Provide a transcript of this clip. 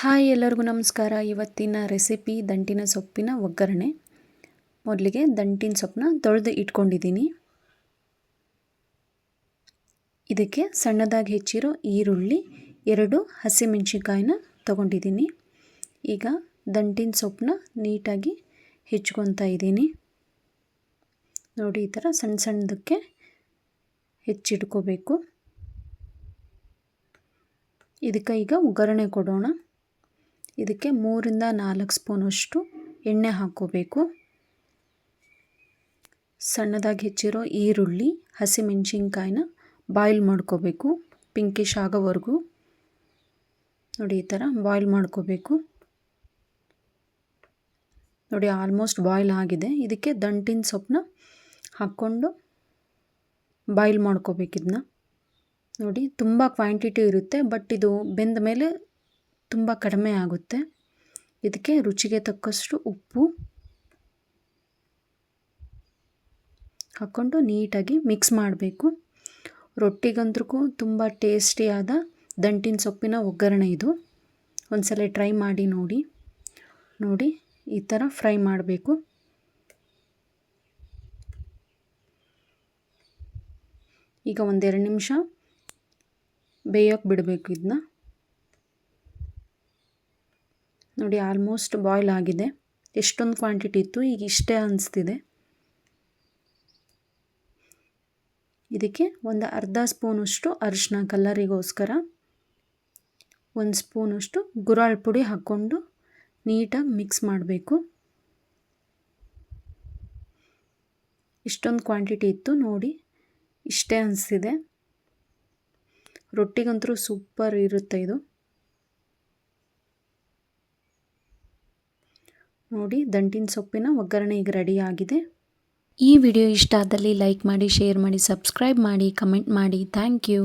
Hi ಎಲ್ಲರಿಗೂ ನಮಸ್ಕಾರ. ಇವತ್ತಿನ ರೆಸಿಪಿ ದಂಟಿನ ಸೊಪ್ಪಿನ ಒಗ್ಗರಣೆ. ಮೊದಲಿಗೆ ದಂಟಿನ ಸೊಪ್ಪನ್ನ ತೊಳೆದು ಇಟ್ಕೊಂಡಿದ್ದೀನಿ. ಇದಕ್ಕೆ ಸಣ್ಣದಾಗಿ ಹೆಚ್ಚಿರೋ ಈರುಳ್ಳಿ, ಎರಡು ಹಸಿಮೆಣ್ಸಿನ್ಕಾಯಿನ ತೊಗೊಂಡಿದ್ದೀನಿ. ಈಗ ದಂಟಿನ ಸೊಪ್ಪನ್ನ ನೀಟಾಗಿ ಹೆಚ್ಕೊತಾ ಇದ್ದೀನಿ. ನೋಡಿ, ಈ ಥರ ಸಣ್ಣ ಸಣ್ಣದಕ್ಕೆ ಹೆಚ್ಚಿಟ್ಕೋಬೇಕು. ಇದಕ್ಕೆ ಈಗ ಒಗ್ಗರಣೆ ಕೊಡೋಣ. ಇದಕ್ಕೆ ಮೂರಿಂದ ನಾಲ್ಕು ಸ್ಪೂನಷ್ಟು ಎಣ್ಣೆ ಹಾಕ್ಕೋಬೇಕು ಸಣ್ಣದಾಗಿ ಹೆಚ್ಚಿರೋ ಈರುಳ್ಳಿ, ಹಸಿಮೆಣಸಿನ್ಕಾಯಿನ ಬಾಯ್ಲ್ ಮಾಡ್ಕೋಬೇಕು. ಪಿಂಕಿಶ್ ಆಗೋವರೆಗೂ ನೋಡಿ ಈ ಥರ ಬಾಯ್ಲ್ ಮಾಡ್ಕೋಬೇಕು. ನೋಡಿ ಆಲ್ಮೋಸ್ಟ್ ಬಾಯ್ಲ್ ಆಗಿದೆ. ಇದಕ್ಕೆ ದಂಟಿನ ಸೊಪ್ಪನ್ನ ಹಾಕ್ಕೊಂಡು ಬಾಯ್ಲ್ ಮಾಡ್ಕೋಬೇಕಿದನ್ನ ನೋಡಿ ತುಂಬ ಕ್ವಾಂಟಿಟಿ ಇರುತ್ತೆ ಬಟ್ ಇದು ಬೆಂದ ಮೇಲೆ ತುಂಬ ಕಡಿಮೆ ಆಗುತ್ತೆ. ಇದಕ್ಕೆ ರುಚಿಗೆ ತಕ್ಕಷ್ಟು ಉಪ್ಪು ಹಾಕ್ಕೊಂಡು ನೀಟಾಗಿ ಮಿಕ್ಸ್ ಮಾಡಬೇಕು. ರೊಟ್ಟಿಗಂದ್ರಿಗೂ ತುಂಬ ಟೇಸ್ಟಿಯಾದ ದಂಟಿನ ಸೊಪ್ಪಿನ ಒಗ್ಗರಣೆ ಇದು. ಒಂದ್ಸಲ ಟ್ರೈ ಮಾಡಿ ನೋಡಿ. ನೋಡಿ, ಈ ಥರ ಫ್ರೈ ಮಾಡಬೇಕು. ಈಗ ಒಂದೆರಡು ನಿಮಿಷ ಬೇಯೋಕ್ಕೆ ಬಿಡಬೇಕು ಇದನ್ನ ನೋಡಿ ಆಲ್ಮೋಸ್ಟ್ ಬಾಯ್ಲ್ ಆಗಿದೆ. ಎಷ್ಟೊಂದು ಕ್ವಾಂಟಿಟಿ ಇತ್ತು, ಈಗ ಇಷ್ಟೇ ಅನಿಸ್ತಿದೆ. ಇದಕ್ಕೆ ಒಂದು ಅರ್ಧ ಸ್ಪೂನಷ್ಟು ಅರಿಶಿನ ಕಲ್ಲರಿಗೋಸ್ಕರ ಒಂದು ಸ್ಪೂನಷ್ಟು ಗುರಾಳ್ ಪುಡಿ ಹಾಕ್ಕೊಂಡು ನೀಟಾಗಿ ಮಿಕ್ಸ್ ಮಾಡಬೇಕು. ಇಷ್ಟೊಂದು ಕ್ವಾಂಟಿಟಿ ಇತ್ತು, ನೋಡಿ, ಇಷ್ಟೇ ಅನಿಸ್ತಿದೆ. ರೊಟ್ಟಿಗಂತೂ ಸೂಪರ್ ಇರುತ್ತೆ ಇದು. ನೋಡಿ, ದಂಟಿನ ಸೊಪ್ಪಿನ ಒಗ್ಗರಣೆ ಈಗ ರೆಡಿ ಆಗಿದೆ. ಈ ವಿಡಿಯೋ ಇಷ್ಟ ಆದಲ್ಲಿ ಲೈಕ್ ಮಾಡಿ ಶೇರ್ ಮಾಡಿ ಸಬ್ಸ್ಕ್ರೈಬ್ ಮಾಡಿ ಕಮೆಂಟ್ ಮಾಡಿ. Thank you